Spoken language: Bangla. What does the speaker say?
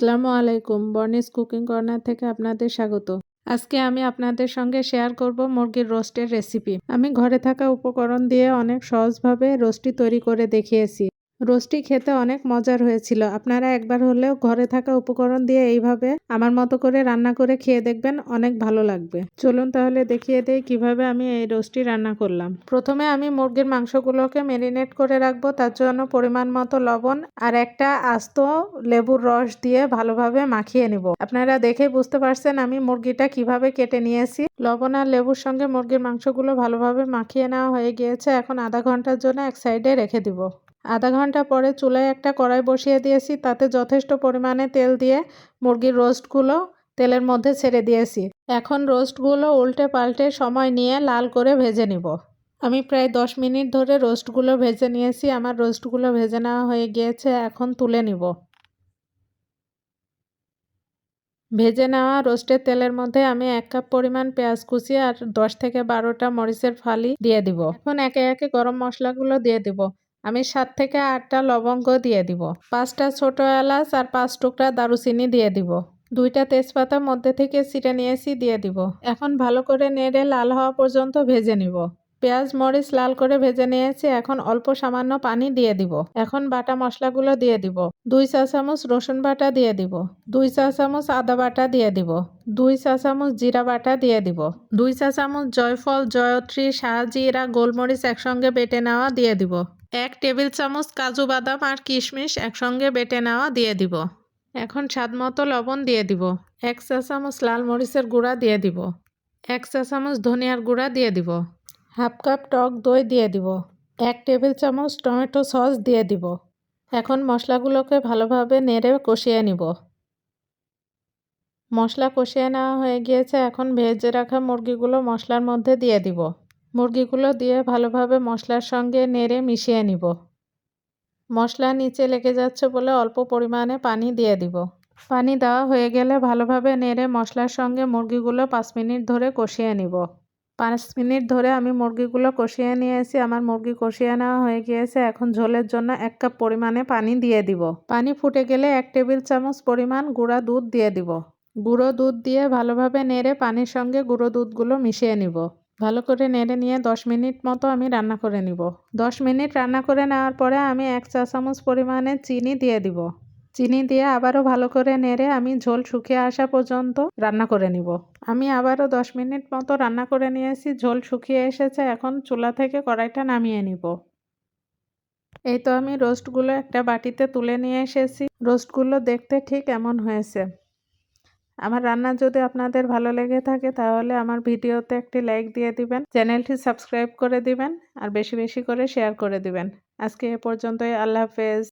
আসসালামু আলাইকুম। বর্নিস কুকিং কর্নার থেকে আপনাদের স্বাগত। আজকে আমি আপনাদের সঙ্গে শেয়ার করব মুরগির রোস্টের রেসিপি আমি ঘরে থাকা উপকরণ দিয়ে অনেক সহজভাবে রোস্টটি তৈরি করে দেখিয়েছি। রোস্টটি খেতে অনেক মজার হয়েছিল। আপনারা একবার হলেও ঘরে থাকা উপকরণ দিয়ে এইভাবে আমার মতো করে রান্না করে খেয়ে দেখবেন, অনেক ভালো লাগবে। চলুন তাহলে দেখিয়ে দেই কীভাবে আমি এই রোস্টটি রান্না করলাম। প্রথমে আমি মুরগির মাংসগুলোকে ম্যারিনেট করে রাখব, তার জন্য পরিমাণ মতো লবণ আর একটা আস্ত লেবুর রস দিয়ে ভালোভাবে মাখিয়ে নিব। আপনারা দেখে বুঝতে পারছেন আমি মুরগিটা কীভাবে কেটে নিয়েছি। লবণ আর লেবুর সঙ্গে মুরগির মাংসগুলো ভালোভাবে মাখিয়ে নেওয়া হয়ে গিয়েছে। এখন আধা ঘণ্টার জন্য এক সাইডে রেখে দিব। আধা ঘণ্টা পরে চুলায় একটা কড়াই বসিয়ে দিয়েছি, তাতে যথেষ্ট পরিমাণে তেল দিয়ে মুরগির রোস্টগুলো তেলের মধ্যে ছেড়ে দিয়েছি। এখন রোস্টগুলো উল্টে পাল্টে সময় নিয়ে লাল করে ভেজে নিব। আমি প্রায় দশ মিনিট ধরে রোস্টগুলো ভেজে নিয়েছি, আমার রোস্টগুলো ভেজে নেওয়া হয়ে গিয়েছে, এখন তুলে নিব। ভেজে নেওয়া রোস্টের তেলের মধ্যে আমি এক কাপ পরিমাণ পেঁয়াজ কুচি আর দশ থেকে বারোটা মরিচের ফালি দিয়ে দিব। এখন একে একে গরম মশলাগুলো দিয়ে দিব। আমি সাত থেকে আটটা লবঙ্গ দিয়ে দিব, পাঁচটা ছোট এলাচ আর পাঁচ টুকরা দারুচিনি দিয়ে দিব, দুইটা তেজপাতা মধ্যে থেকে ছিটে নিয়েছি দিয়ে দিব। এখন ভালো করে নেড়ে লাল হওয়া পর্যন্ত ভেজে নিব। পেঁয়াজ, মরিচ লাল করে ভেজে নিয়েছি, এখন অল্প সামান্য পানি দিয়ে দিব। এখন বাটা মশলাগুলো দিয়ে দিব, দুই চা চামচ রসুন বাটা দিয়ে দিব, দুই চা চামচ আদা বাটা দিয়ে দিব, দুই চা চামচ জিরা বাটা দিয়ে দিব, দুই চা চামচ জয়ফল, জয়ত্রী, শাহজিরা, গোলমরিচ একসঙ্গে বেটে নেওয়া দিয়ে দিব। এক টেবিল চামচ কাজু বাদাম আর কিশমিশ একসঙ্গে বেটে নেওয়া দিয়ে দিব। এখন স্বাদ মতো লবণ দিয়ে দিব। এক চা চামচ লাল মরিচের গুঁড়া দিয়ে দিব। এক চা চামচ ধনিয়ার গুঁড়া দিয়ে দিব। হাফ কাপ টক দই দিয়ে দিব। এক টেবিল চামচ টমেটো সস দিয়ে দিব। এখন মশলাগুলোকে ভালোভাবে নেড়ে কষিয়ে নিব। মশলা কষিয়ে নেওয়া হয়ে গিয়েছে। এখন ভেজে রাখা মুরগিগুলো মশলার মধ্যে দিয়ে দিব। মুরগিগুলো দিয়ে ভালোভাবে মশলার সঙ্গে নেড়ে মিশিয়ে নিব। মশলা নিচে লেগে যাচ্ছে বলে অল্প পরিমাণে পানি দিয়ে দিব। পানি দেওয়া হয়ে গেলে ভালোভাবে নেড়ে মশলার সঙ্গে মুরগিগুলো পাঁচ মিনিট ধরে কষিয়ে নিব। পাঁচ মিনিট ধরে আমি মুরগিগুলো কষিয়ে নিয়েছি, আমার মুরগি কষিয়ে নেওয়া হয়ে গিয়েছে, এখন ঝোলের জন্য এক কাপ পরিমাণে পানি দিয়ে দিব। পানি ফুটে গেলে এক টেবিল চামচ পরিমাণ গুঁড়া দুধ দিয়ে দিব। গুঁড়ো দুধ দিয়ে ভালোভাবে নেড়ে পানির সঙ্গে গুঁড়ো দুধগুলো মিশিয়ে নিব। ভালো করে নেড়ে নিয়ে দশ মিনিট মতো আমি রান্না করে নিব। দশ মিনিট রান্না করে নেওয়ার পরে আমি এক চা চামচ পরিমাণে চিনি দিয়ে দিব। চিনি দিয়ে আবারও ভালো করে নেড়ে আমি ঝোল শুকিয়ে আসা পর্যন্ত রান্না করে নিব। আমি আবারও দশ মিনিট মতো রান্না করে নিয়েছি, ঝোল শুকিয়ে এসেছে, এখন চুলা থেকে কড়াইটা নামিয়ে নিব। এই তো আমি রোস্টগুলো একটা বাটিতে তুলে নিয়ে এসেছি। রোস্টগুলো দেখতে ঠিক এমন হয়েছে। আমার রান্না যদি আপনাদের ভালো লেগে থাকে তাহলে আমার ভিডিওতে একটি লাইক দিয়ে দিবেন, চ্যানেলটি সাবস্ক্রাইব করে দিবেন, আর বেশি বেশি করে শেয়ার করে দিবেন। আজকে এ পর্যন্তই, আল্লাহ হাফেজ।